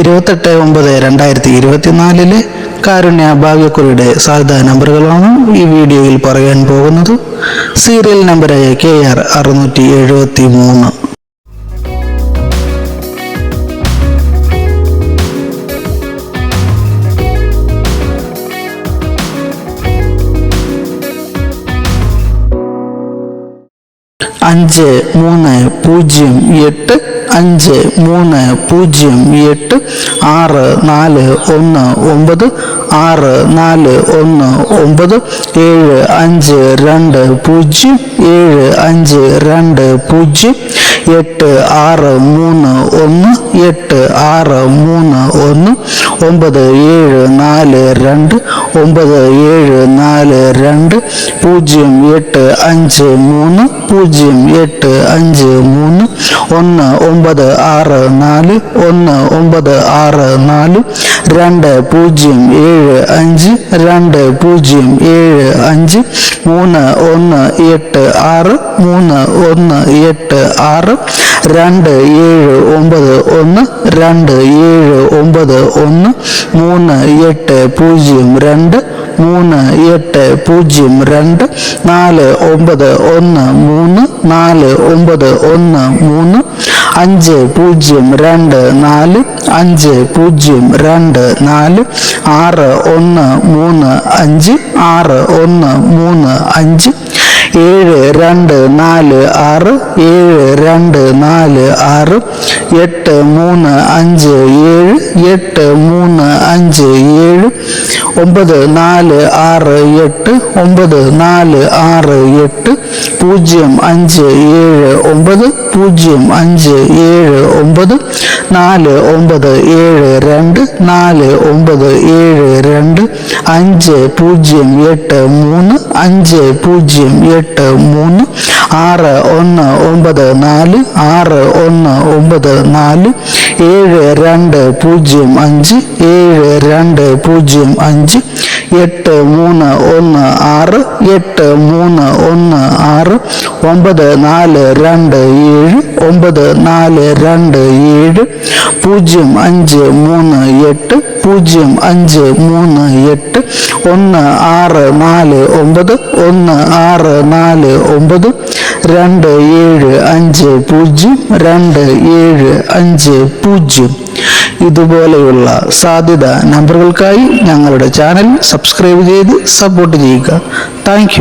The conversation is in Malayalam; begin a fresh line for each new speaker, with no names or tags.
ഇരുപത്തെട്ട് ഒമ്പത് രണ്ടായിരത്തി ഇരുപത്തിനാലിലെ കാരുണ്യ ഭാഗ്യക്കുറിയുടെ സാധ്യതാ നമ്പറുകളാണ് ഈ വീഡിയോയിൽ പറയാൻ പോകുന്നത്. സീരിയൽ നമ്പറായ കെ ആർ അറുന്നൂറ്റി എഴുപത്തി മൂന്ന് അഞ്ച് മൂന്ന് പൂജ്യം എട്ട് അഞ്ച് മൂന്ന് പൂജ്യം എട്ട് ആറ് നാല് ഒന്ന് ഒമ്പത് ആറ് നാല് ഒന്ന് ഒമ്പത് ഏഴ് അഞ്ച് രണ്ട് പൂജ്യം ഏഴ് അഞ്ച് രണ്ട് പൂജ്യം എട്ട് ആറ് മൂന്ന് ഒന്ന് എട്ട് ആറ് മൂന്ന് ഒന്ന് ഒമ്പത് ഏഴ് നാല് രണ്ട് ഒമ്പത് ഏഴ് നാല് രണ്ട് പൂജ്യം എട്ട് അഞ്ച് മൂന്ന് പൂജ്യം എട്ട് അഞ്ച് മൂന്ന് ഒന്ന് ഒമ്പത് ആറ് നാല് ഒന്ന് ഒമ്പത് ആറ് നാല് രണ്ട് പൂജ്യം ഏഴ് അഞ്ച് രണ്ട് പൂജ്യം ഏഴ് അഞ്ച് മൂന്ന് ഒന്ന് എട്ട് ആറ് മൂന്ന് ഒന്ന് എട്ട് ആറ് രണ്ട് ഏഴ് ഒമ്പത് ഒന്ന് രണ്ട് ഏഴ് ഒമ്പത് ഒന്ന് മൂന്ന് എട്ട് പൂജ്യം രണ്ട് മൂന്ന് എട്ട് പൂജ്യം രണ്ട് നാല് ഒമ്പത് ഒന്ന് മൂന്ന് നാല് ഒമ്പത് ഒന്ന് മൂന്ന് അഞ്ച് പൂജ്യം രണ്ട് നാല് അഞ്ച് പൂജ്യം രണ്ട് നാല് ആറ് ഒന്ന് മൂന്ന് അഞ്ച് ആറ് ഒന്ന് മൂന്ന് അഞ്ച് ഏഴ് രണ്ട് നാല് ആറ് ഏഴ് രണ്ട് നാല് ആറ് എട്ട് മൂന്ന് അഞ്ച് ഏഴ് എട്ട് മൂന്ന് അഞ്ച് ഏഴ് ഒമ്പത് നാല് ആറ് എട്ട് ഒമ്പത് നാല് ആറ് എട്ട് പൂജ്യം അഞ്ച് ഏഴ് ഒമ്പത് പൂജ്യം അഞ്ച് ഏഴ് ഒമ്പത് നാല് ഒമ്പത് ഏഴ് രണ്ട് നാല് ഒമ്പത് ഏഴ് രണ്ട് അഞ്ച് പൂജ്യം എട്ട് മൂന്ന് അഞ്ച് പൂജ്യം എട്ട് മൂന്ന് ആറ് ഒന്ന് ഒമ്പത് നാല് ആറ് ഒന്ന് ഒമ്പത് നാല് ഏഴ് രണ്ട് പൂജ്യം അഞ്ച് ഏഴ് രണ്ട് പൂജ്യം അഞ്ച് എട്ട് മൂന്ന് ഒന്ന് ആറ് എട്ട് മൂന്ന് ഒന്ന് ആറ് ഒമ്പത് നാല് രണ്ട് ഏഴ് ഒമ്പത് നാല് രണ്ട് ഏഴ് പൂജ്യം അഞ്ച് മൂന്ന് എട്ട് പൂജ്യം അഞ്ച് മൂന്ന് എട്ട് ഒന്ന് ആറ് നാല് ഒമ്പത് ഒന്ന് ആറ് നാല് ഒമ്പത് രണ്ട് ഏഴ് അഞ്ച് പൂജ്യം രണ്ട് ഏഴ് അഞ്ച് പൂജ്യം. ഇതുപോലെയുള്ള സാധ്യത നമ്പറുകൾക്കായി ഞങ്ങളുടെ ചാനൽ സബ്സ്ക്രൈബ് ചെയ്ത് സപ്പോർട്ട് ചെയ്യുക. താങ്ക്